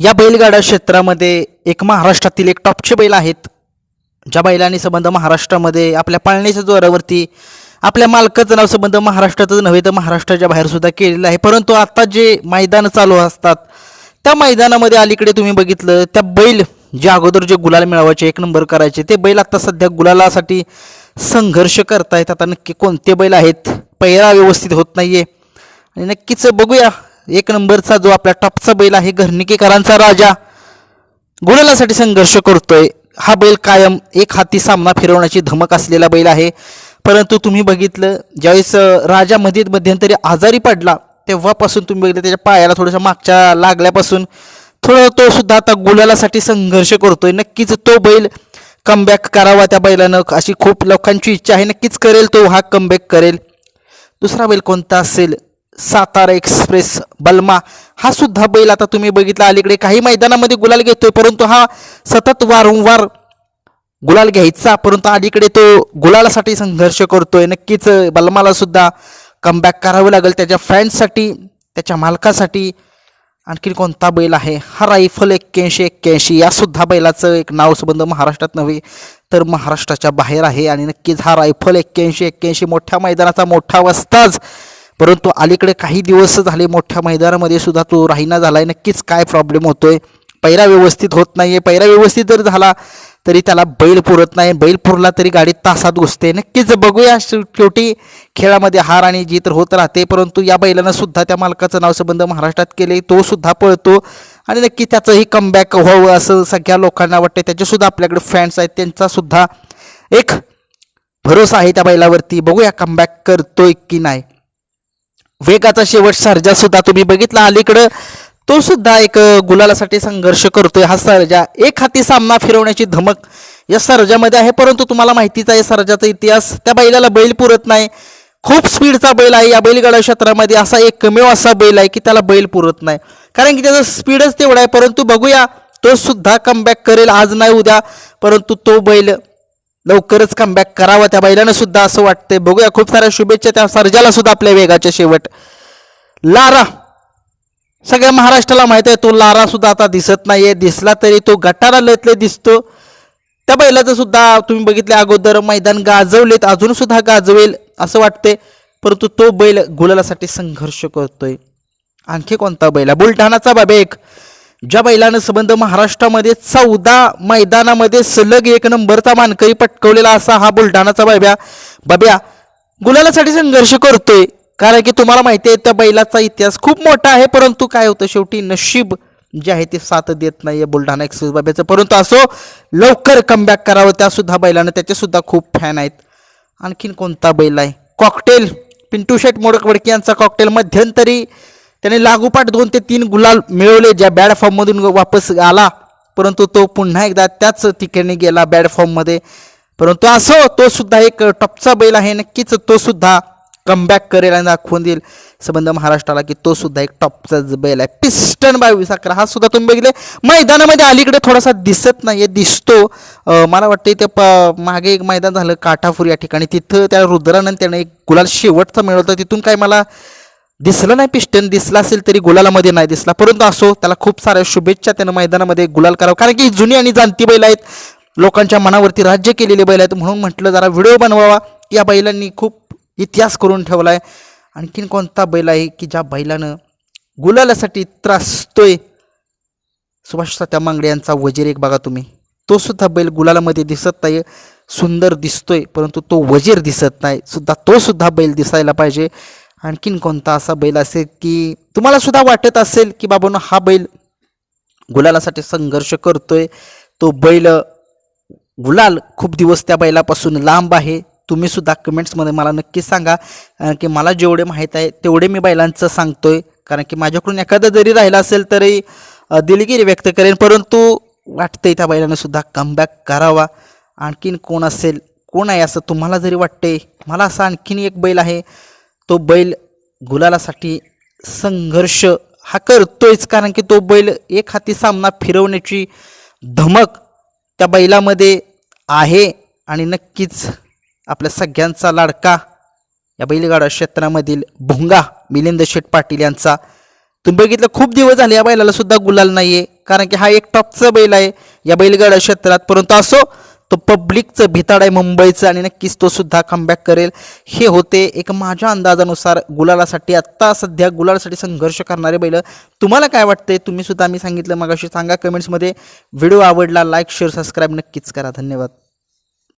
या बैलगाडा क्षेत्रामध्ये एक महाराष्ट्रातील एक टॉपचे बैल आहेत. ज्या बैलांनी संबंध महाराष्ट्रामध्ये आपल्या पाळण्याच्या जोरावरती आपल्या मालकाचं नाव संबंध महाराष्ट्रातच नव्हे तर महाराष्ट्राच्या बाहेर सुद्धा केलेलं आहे. परंतु आता जे मैदान चालू असतात त्या मैदानामध्ये अलीकडे तुम्ही बघितलं त्या बैल जे अगोदर जे गुलाल मिळवायचे एक नंबर करायचे ते बैल आता सध्या गुलालासाठी संघर्ष करतायत. आता नक्की कोणते बैल आहेत? पैरा व्यवस्थित होत नाहीये. आणि नक्कीच बघूया एक नंबरचा जो आपला टॉपचा बैल आहे घरणिकेकरांचा राजा. गुलालासाठी संघर्ष करतोय. हा बैल कायम एक हाती सामना फिरवण्याची धमक असलेला बैल आहे. परंतु तुम्ही बघितलं ज्यावेळेस राजा मध्ये मध्यंतरी आजारी पडला तेव्हापासून तुम्ही बघितलं त्याच्या पायाला थोडंसं मागच्या लागल्यापासून थोडं तो सुद्धा आता गुलालासाठी संघर्ष करतोय. नक्कीच तो बैल कमबॅक करावा त्या बैलानं अशी खूप लोकांची इच्छा आहे. नक्कीच करेल तो हा कमबॅक करेल. दुसरा बैल कोणता असेल? सातारा एक्सप्रेस बलमा हा सुद्धा बैल आता तुम्ही बघितला. अलीकडे काही मैदानामध्ये गुलाल घेतोय परंतु हा सतत वारंवार गुलाल घ्यायचा परंतु अलीकडे तो गुलालासाठी संघर्ष करतोय. नक्कीच बलमाला सुद्धा कमबॅक करावं लागेल. त्याच्या फॅन्ससाठी त्याच्या मालकासाठी आणखी कोणता बैल आहे? हा रायफल एक्क्याऐंशी एक्क्याऐंशी यासुद्धा बैलाचं एक नाव संबंध महाराष्ट्रात नव्हे तर महाराष्ट्राच्या बाहेर आहे. आणि नक्कीच हा रायफल एक्क्याऐंशी एक्क्याऐंशी मोठ्या मैदानाचा मोठा वस्ताच परंतु अलीकडे काही दिवस झाले मोठ्या मैदानामध्ये सुद्धा तो राहीना आहे नक्कीच काय प्रॉब्लेम होतोय? पैरा व्यवस्थित होत नाहीये. पैरा व्यवस्थित जर झाला तरी त्याला बैल पुरत नाही. बैल पुरला तरी गाडी तासात घुसते. नक्कीच बघूया शेवटी खेळामध्ये हार आणि जीत होत राहते. परंतु या बैलानं सुद्धा त्या मालकाचं नाव संबंध महाराष्ट्रात केले तो सुद्धा पळतो. आणि नक्की त्याचंही कमबॅक व्हावं असं सगळ्या लोकांना वाटतं त्याचे सुद्धा आपल्याकडे फॅन्स आहेत. त्यांचा सुद्धा एक भरोसा आहे त्या बैलावरती. बघूया कमबॅक करतोय की नाही. वेगाचा शेवट सर्जा सुद्धा तुम्ही बघितला. अलीकडं तो सुद्धा एक गुलालासाठी संघर्ष करतोय. हा सर्जा एक हाती सामना फिरवण्याची धमक या सर्जामध्ये आहे. परंतु तुम्हाला माहितीच आहे सर्जाचा इतिहास त्या बैलाला बैल पुरत नाही. खूप स्पीडचा बैल आहे. या बैलगाडा क्षेत्रामध्ये असा एकमेव असा बैल आहे की त्याला बैल पुरत नाही. कारण की त्याचं स्पीडच तेवढा आहे. परंतु बघूया तो सुद्धा कमबॅक करेल. आज नाही उद्या. परंतु तो बैल लवकरच कमबॅक करावा त्या बैलानं सुद्धा असं वाटतंय. बघूया खूप साऱ्या शुभेच्छा त्या सर्जाला सुद्धा आपल्या वेगाच्या शेवट. लारा. सगळ्या महाराष्ट्राला माहीत आहे तो लारा सुद्धा आता दिसत नाहीये. दिसला तरी तो गटारा लतले दिसतो. त्या बैलाचं सुद्धा तुम्ही बघितले अगोदर मैदान गाजवलेत अजून सुद्धा गाजवेल असं वाटते परंतु तो बैल गुलालासाठी संघर्ष करतोय. आणखी कोणता बैल? आहे बुलढाणाचा बाबे एक. ज्या बैलानं संबंध महाराष्ट्रामध्ये चौदा मैदानामध्ये सलग एक नंबरचा मानकरी पटकवलेला असा हा बुलढाणाचा बाब्या. बाब्या गुलालासाठी संघर्ष करतोय. कारण की तुम्हाला माहिती आहे त्या बैलाचा इतिहास खूप मोठा आहे परंतु काय होतं शेवटी नशीब जे आहे ते साथ देत नाहीये बुलढाणा एक्सप्रेस बाब्याचं. परंतु असो लवकर कमबॅक करावं त्यासुद्धा बैलानं त्याचे सुद्धा खूप फॅन आहेत. आणखीन कोणता बैल आहे? कॉकटेल पिंटू शेट मोडकवडकी यांचा कॉकटेल मध्यंतरी त्याने लागोपाठ दोन ते तीन गुलाल मिळवले ज्या बॅड फॉर्ममधून वापस आला. परंतु तो पुन्हा एकदा त्याच ठिकाणी गेला बॅड फॉर्ममध्ये परंतु असो तो सुद्धा एक टॉपचा बैल आहे नक्कीच तो सुद्धा कमबॅक करेल आणि दाखवून देईल. संबंध महाराष्ट्राला की तो सुद्धा एक टॉपचाच बैल आहे. पिस्टन बावीस अकरा हा सुद्धा तुम्ही बघितले. मैदानामध्ये अलीकडे थोडासा दिसत नाहीये दिसतो. मला वाटतं ते प मागे एक मैदान झालं काठापूर या ठिकाणी. तिथं त्या रुद्रानंद त्याने एक गुलाल शेवटचा मिळवता तिथून काय मला दिसलं नाही पिस्टन दिसला असेल तरी गुलालामध्ये नाही दिसला. परंतु असो त्याला खूप साऱ्या शुभेच्छा त्यानं मैदानामध्ये गुलाल करावं. कारण की जुनी आणि जाणती बैल आहेत. लोकांच्या मनावरती राज्य केलेले बैल आहेत. म्हणून म्हटलं जरा व्हिडिओ बनवावा. या बैलांनी खूप इतिहास करून ठेवला आहे आणखीन कोणता बैल आहे की ज्या बैलानं गुलालासाठी त्रासतोय सुभाष त्या मांगडे यांचा वजीर एक बघा तुम्ही. तो सुद्धा बैल गुलालामध्ये दिसत नाही सुंदर दिसतोय परंतु तो वजीर दिसत नाही. सुद्धा तो सुद्धा बैल दिसायला पाहिजे. आणखीन कोणता असा बैल असेल की तुम्हाला सुद्धा वाटत असेल की बाबांनो हा बैल गुलालासाठी संघर्ष करतोय. तो बैल गुलाल खूप दिवस त्या बैलापासून लांब आहे. तुम्ही सुद्धा कमेंट्समध्ये मला नक्की सांगा. कारण की मला जेवढे माहीत आहे तेवढे मी बैलांचं सांगतोय. कारण की माझ्याकडून एखादं जरी राहिलं असेल तरी दिलगिरी व्यक्त करेन. परंतु वाटतंय त्या बैलाने सुद्धा कमबॅक करावा. आणखीन कोण असेल कोण आहे असं तुम्हाला जरी वाटते मला असा आणखीन एक बैल आहे. तो बैल गुलालासाठी संघर्ष हा करतोयच कारण की तो बैल एक हाती सामना फिरवण्याची धमक त्या बैलामध्ये आहे. आणि नक्कीच आपल्या सगळ्यांचा लाडका या बैलगाडा क्षेत्रामधील भुंगा मिलिंद शेठ पाटील यांचा. तुम्ही बघितलं खूप दिवस झाले या बैलाला सुद्धा गुलाल नाहीये कारण की हा एक टॉपचा बैल आहे या बैलगाडा क्षेत्रात. परंतु असो तो पब्लिकचं भिताड आहे मुंबईचं आणि नक्कीच तो सुद्धा कमबॅक करेल. हे होते एक माझ्या अंदाजानुसार गुलालासाठी आत्ता सध्या गुलालासाठी संघर्ष करणारे बैल. तुम्हाला काय वाटते तुम्ही सुद्धा मी सांगितलं मगाशी सांगा कमेंट्समध्ये व्हिडिओ आवडला लाईक शेअर सबस्क्राईब नक्कीच करा. धन्यवाद.